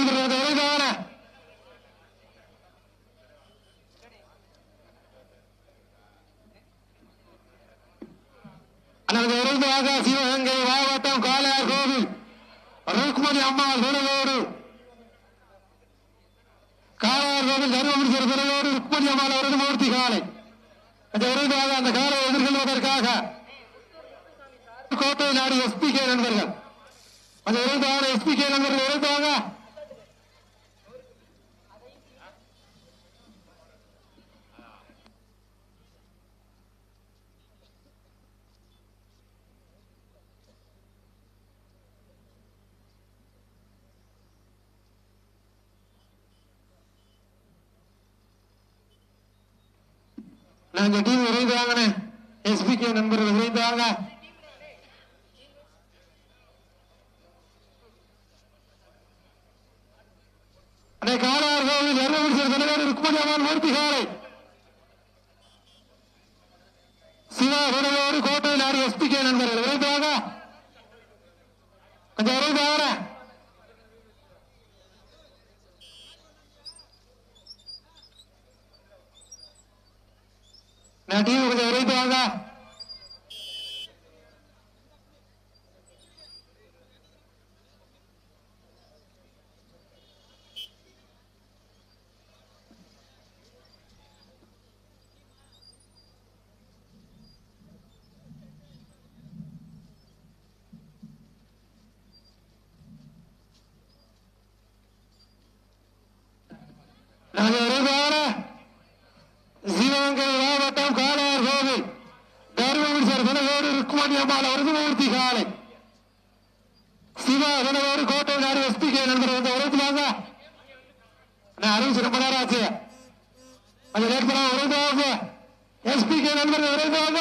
நண்பர்கள் விரைவான அல்லது விரைவாக சிவகங்கை மாவட்டம் காளையார் கோவில். ருக்மணி அம்மா விரைவோடு காளையார் கோவில் தருமபுரி விரைவோடு ருக்மணி அம்மாள் அவரது மூர்த்தி காலை அந்த விரைவாக அந்த காலை எதிர்கொள்வதற்காக கோட்டை நாடு எஸ்பி கே நண்பர்கள். அந்த விரைவான எஸ்பி கே நண்பர்கள் விரைவாக நாங்க டீம் விரைந்து வாங்கினே எஸ்பி கே நண்பர்கள் விரைந்து வாங்க. அன்னை காலார் கோவில் தர்மபுரி தலைவர் ருக்மணி அம்மாள் மூர்த்தி காலை சிவா விரைவோடு கோட்டை நாடு எஸ்பி கே நண்பர்கள் விரைந்து வாங்க கொஞ்சம் விரைந்து வாங்க நான் டீம் கொஞ்சம் விரைந்து வாங்க வினவோடு அம்மாள் அவரது மூர்த்தி காலை சிவா கோட்டை நாடு எஸ்பி கே நண்பர் வந்து உழைத்துலாங்க நான் அறிவிச்சு ரொம்ப நேரம் ஆச்சு நேரத்தில் உழைந்தாங்க எஸ்பி கே நண்பர் உழைந்தாங்க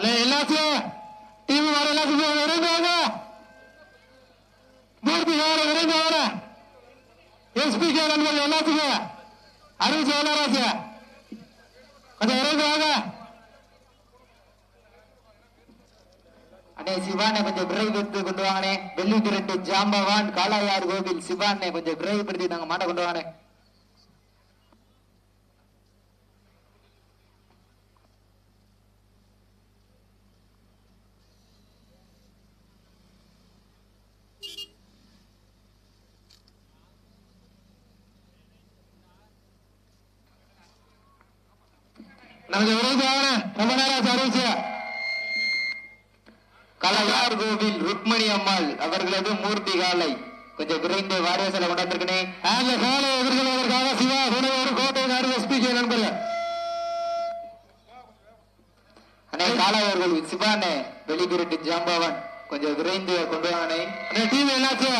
அண்ணே எல்லாத்தையும் டீம் வர எல்லாத்தையும் விரைந்து வாங்க மூர்த்தி வேற விரைந்து வர எஸ்பி கே நண்பர்கள் எல்லாத்துக்கும் அருள் வளராச்சு கொஞ்சம் விரைந்தாங்க அண்ணே சிவானை கொஞ்சம் விரைவுபடுத்தி கொண்டு வாங்கனே வெள்ளி திரட்டு ஜாம்பவான் காலாயார் கோவில் சிவானை கொஞ்சம் விரைவுபடுத்தி நாங்க மாட்ட கொண்டு வாங்கனே நமக்கு விரைந்தாங்க ரொம்ப நேரம் ஆச்சு அறிவிச்சு காளையார் கோவில் ருக்மணி அம்மாள் அவர்களது மூர்த்தி காலை. கொஞ்சம் விரைந்து வாரியசில கொண்டாந்துருக்கனே. அந்த காலை எதிர்கொள்வதற்காக சிவா வினவோடு கோட்டை நாடு எஸ்பி கே நண்பர்கள். அண்ணே காளையார் கோவில் சிவானே வெள்ளி திரட்டு ஜாம்பவான் கொஞ்சம் விரைந்து கொண்டு வாங்கனே அந்த டீம் என்னாச்சு?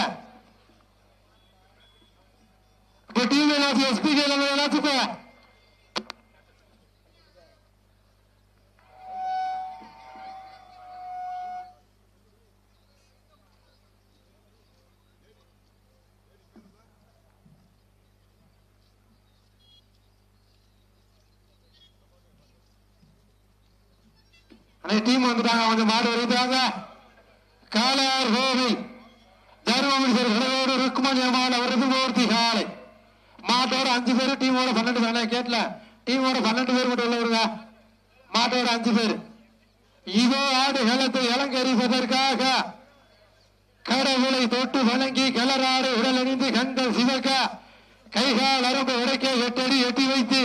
இப்போ டீம் என்னாச்சு? எஸ்பி கே நண்பர்கள் எல்லாத்துக்கும் அன்னைக்கு டீம் வந்துட்டாங்க அவங்க மாடு வருகிறாங்க காளையார் கோவில். தருமபுரி சார் விளையோடு ருக்மணி அம்மாள் அவரது மூர்த்தி காலை. மாட்டோட அஞ்சு பேர் டீமோட பன்னெண்டு பேர். கேட்கல டீமோட பன்னெண்டு பேர் மட்டும் உள்ளவருங்க. மாட்டோட அஞ்சு பேர். இதோ ஆடு களத்தை இளங்கரிப்பதற்காக கடவுளை தொட்டு வணங்கி கலராடு உடலணிந்து கண்கள் சிவக்க கைகால் அரம்பு உடைக்க எட்டடி எட்டி வைத்து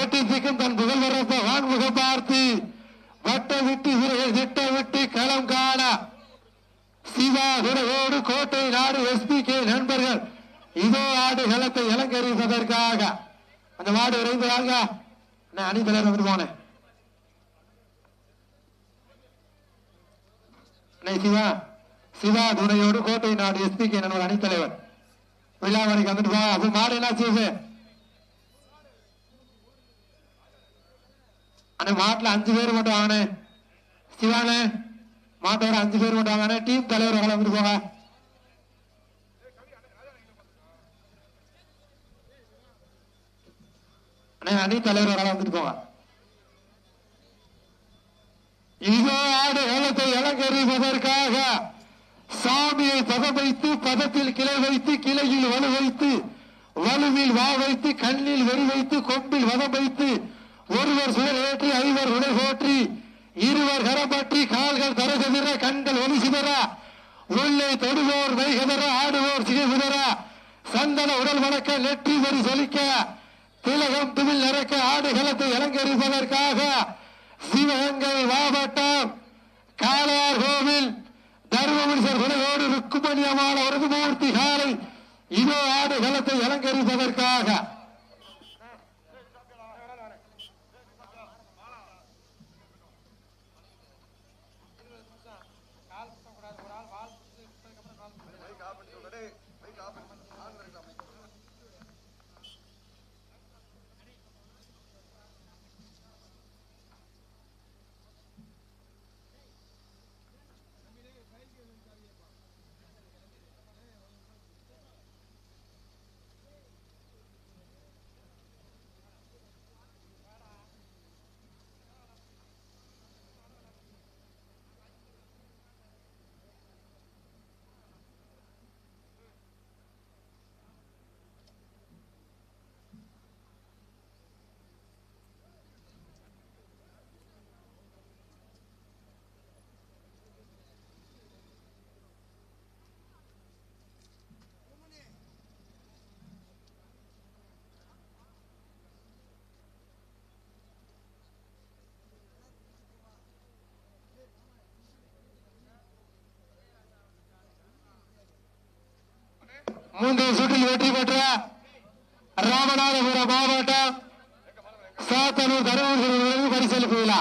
எட்டு சிக்கும் தன் புகழ் வரப்ப வான்முக பார்த்து வட்ட விட்டு விரைவில் திட்ட விட்டு களம் காண. சிவா குடவோடு கோட்டை நாடு எஸ்பி கே நண்பர்கள். இதோ ஆடு களத்தை அலங்கரிப்பதற்காக. அந்த மாடு விரைந்து வாங்க நான் அணி வந்து போனேன் சிவா. சிவா துணையோடு கோட்டை நாடு எஸ்பி கே நண்பர் அணித்தலைவர் விழாவணிக்கு வந்துட்டு போ. அப்ப மாடு என்ன செய்யுது? அண்ணே மாட்டுல அஞ்சு பேர் மட்டும் வாங்கினேன் சிவானே மாட்டோட அஞ்சு பேர் மட்டும் வாங்கண்ணே. டீம் தலைவர் அவங்கள வந்துட்டு போங்க. அண்ணே அணி தலைவர் வர வந்துட்டு போங்க. இதோ ஆடு ஏலத்தை அலங்கரிப்பதற்காக சாமியை பதம் வைத்து பதத்தில் கிளை வைத்து கிளையில் வலு வைத்து வலுவில் வா வைத்து கண்ணில் வெறி வைத்து கொம்பில் வதம் வைத்து ஒருவர் சுடர் ஏற்றி ஐவர் உடல் போற்றி இருவர் கரப்பற்றி கால்கள் தரசெதிர கண்கள் ஒளி சிதற உள்ளே தொடுவோர் மெய்கதற ஆடுவோர் சிகை சந்தன உடல் வணக்க நெற்றி வரி சொலிக்க திலகம் துமிழ் நிறக்க ஆடுகளத்தை அலங்கரிப்பதற்காக சிவகங்கை மாவட்டம் காளையார் கோவில் தர்மபுரிசர் குலகோடு ருக்குமணியமான ஒரு அவரது மூர்த்தி காலை இதோ ஆடுகளத்தை மூன்றாம் சுற்றில் வெற்றி பெற்ற ராமநாதபுரம் மாவட்டம் சாத்தனூர் தருமபுரி பரிசளிப்பு விழா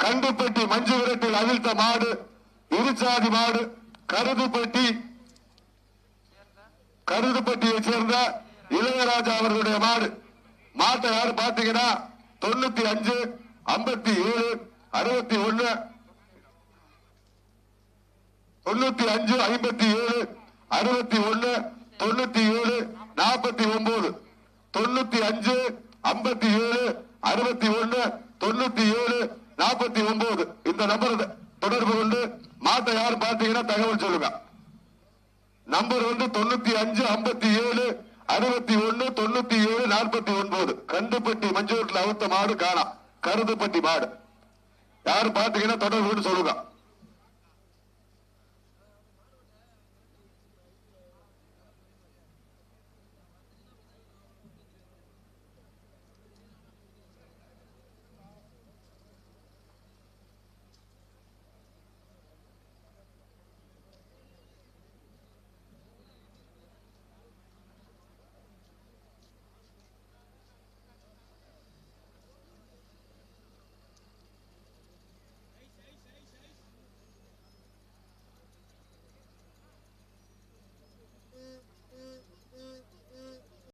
கண்டுப்பட்டி மஞ்சு விரட்டில் அவிழ்த்த மாடு இருச்சாதி மாடு கருதுப்பட்டி கருதுப்பட்டியை சேர்ந்த இளையராஜா அவர்களுடைய மாடு. மாட்டை யாரு பாத்தீங்கன்னா தொண்ணூத்தி அஞ்சு ஐம்பத்தி ஏழு அறுபத்தி ஒண்ணு தொண்ணூத்தி அஞ்சு ஐம்பத்தி ஏழு அறுபத்தி ஒண்ணு தொண்ணூத்தி ஏழு நாற்பத்தி ஒன்பது தொண்ணூத்தி அஞ்சு ஐம்பத்தி ஏழு அறுபத்தி ஒண்ணு தொண்ணூத்தி ஏழு நாற்பத்தி ஒன்பது இந்த நம்பர் தொடர்பு கொண்டு மாட்டை யார் பார்த்தீங்கன்னா தகவல் சொல்லுங்க. நம்பர் வந்து தொண்ணூத்தி அஞ்சு ஐம்பத்தி ஏழு அறுபத்தி ஒண்ணு தொண்ணூத்தி ஏழு நாற்பத்தி ஒன்பது கண்டுபட்டி மஞ்சூர்ல அவுத்த மாடு காணாம் கருதுப்பட்டி மாடு. யார் பாத்தீங்கன்னா தொடர்பு கொண்டு சொல்லுங்க.